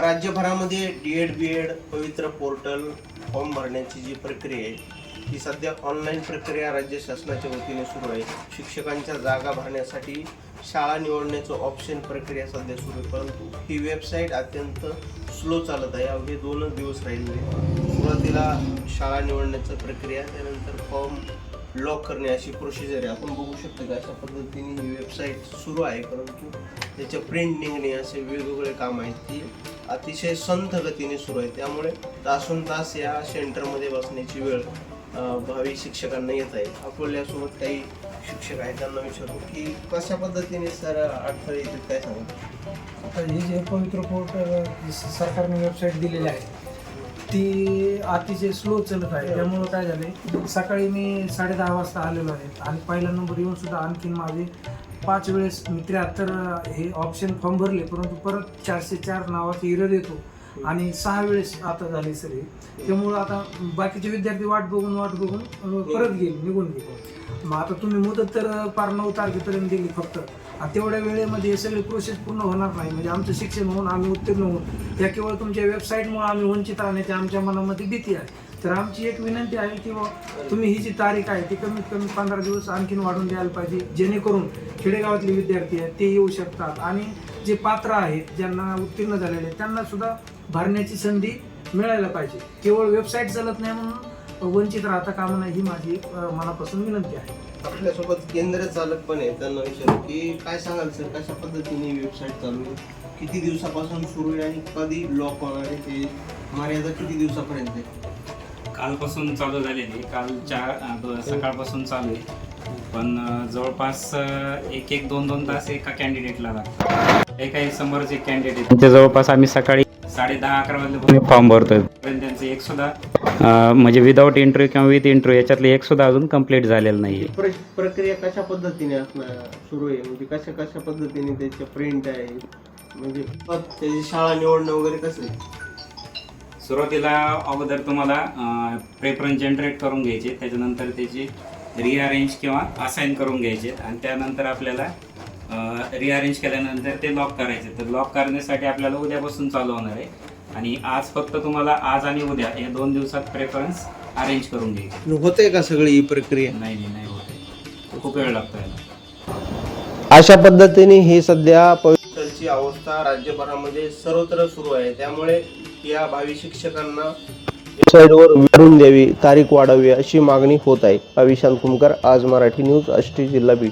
राज्यभरामध्ये D Ed B Ed Pavitra portal form भरण्याची जी प्रक्रिया आहे ती सध्या ऑनलाईन प्रक्रिया राज्य शासनाच्या वतीने सुरू आहे. शिक्षकांच्या जागा भरण्यासाठी शाळा निवडण्याचं ऑप्शन प्रक्रिया सध्या सुरू आहे परंतु ही वेबसाईट अत्यंत स्लो चालत आहे. अवघे दोनच दिवस राहिले सुरुवातीला शाळा निवडण्याचं प्रक्रिया त्यानंतर फॉर्म लॉक करणे अशी प्रोसिजर आहे. आपण बघू शकतो की अशा पद्धतीने ही वेबसाईट सुरू आहे परंतु त्याच्या प्रिंट निघणे असे वेगवेगळे काम आहेत ती अतिशय संथ गतीने सुरू आहे. त्यामुळे तासून तास या सेंटरमध्ये बसण्याची वेळ भावी शिक्षकांना येत आहे. अकोल्यासोबत काही शिक्षक आहेत त्यांना विचारू की कशा पद्धतीने सर अडथळे येतात काय सांगू? आता हे जे पवित्र पोर्ट सरकारने वेबसाईट दिलेली आहे ती अतिशय स्लो चालत आहे. त्यामुळं काय झाले सकाळी मी साडे दहा वाजता आलेलो आहे. आणि पहिला नंबर येऊन सुद्धा आणखीन माझे पाच वेळेस मी त्र्याहत्तर हे ऑप्शन फॉर्म भरले परंतु परत चारशे चार नावाचा इरर येतो. आणि सहा वेळेस आता झाले सर हे. त्यामुळं आता बाकीचे विद्यार्थी वाट बघून वाट बघून परत गेले निघून गेले. मग आता तुम्ही मुदत तर पार नऊ तारखेपर्यंत दिली फक्त. तेवढ्या वेळेमध्ये हे सगळी प्रोसेस पूर्ण होणार नाही. म्हणजे आमचं शिक्षण होऊन आम्ही उत्तीर्ण होऊन त्या केवळ तुमच्या वेबसाईटमुळे आम्ही वंचित राहण्याची आमच्या मनामध्ये भीती आहे. तर आमची एक विनंती आहे की तुम्ही ही जी तारीख आहे ती कमीत कमी पंधरा दिवस आणखीन वाढून द्यायला पाहिजे जेणेकरून खेडेगावातले विद्यार्थी आहेत ते येऊ शकतात. आणि जे पात्र आहेत ज्यांना उत्तीर्ण झालेले आहेत त्यांना सुद्धा भरण्याची संधी मिळायला पाहिजे. केवळ वेबसाईट चालत नाही म्हणून वंचित राहता कामा नाही ही माझी मनापासून विनंती आहे. आपल्यासोबत केंद्र चालक पण आहे त्यांना विचारू की काय सांगाल सर कशा पद्धतीने वेबसाईट चालू आहे? किती दिवसापासून सुरू आहे आणि कधी लॉक होणार आहे? ते मर्यादा किती दिवसापर्यंत आहे? कालपासून चालू झालेली कालच्या सकाळपासून चालू आहे. पण जवळपास एक एक दोन दोन तास एका कॅन्डिडेटला लागतात. काही काही समोरचे कॅन्डिडेट त्यांच्या जवळपास आम्ही सकाळी साडे दहा अकरा वाजल्यापासून फॉर्म भरतोय. पण त्यांचं एक सुद्धा म्हणजे विदाऊट इंटरव्ह्यू किंवा विथ इंटरव्ह्यू याच्यातले एक सुद्धा अजून कंप्लीट झालेलं नाही प्र- प्रक्रिया कशा पद्धतीने असणार? सुरू आहे? म्हणजे कशा कशा पद्धतीने त्याच्या प्रिंट आहे? म्हणजे त्याची शाळा निवडणं वगैरे कसं आहे? सुरुवातीला अगोदर तुम्हाला प्रेफरन्स जनरेट करून घ्यायचे त्याच्यानंतर त्याची रिअरेंज किंवा असाइन करून घ्यायचे आणि त्यानंतर आपल्याला रिअरेंज केल्यानंतर ते लॉक करायचे. तर लॉक करण्यासाठी आपल्याला उद्यापासून चालू होणार आहे. आणि आज फक्त तुम्हाला आज आणि उद्या या दोन दिवसात प्रेफरन्स अरेंज करून घ्यायचे. होते का सगळी ही प्रक्रिया? नाही नाही नाही होते खूप वेळ लागतो याला. अशा पद्धतीने ही सध्या पवित्रची अवस्था राज्यभरामध्ये सर्वत्र सुरू आहे. त्यामुळे या भावी शिक्षकांना वेबसाईटवर वाढून द्यावी तारीख वाढावी अशी मागणी होत आहे. अविशांत कुमकर आज मराठी न्यूज आष्टी जिल्हा बीड.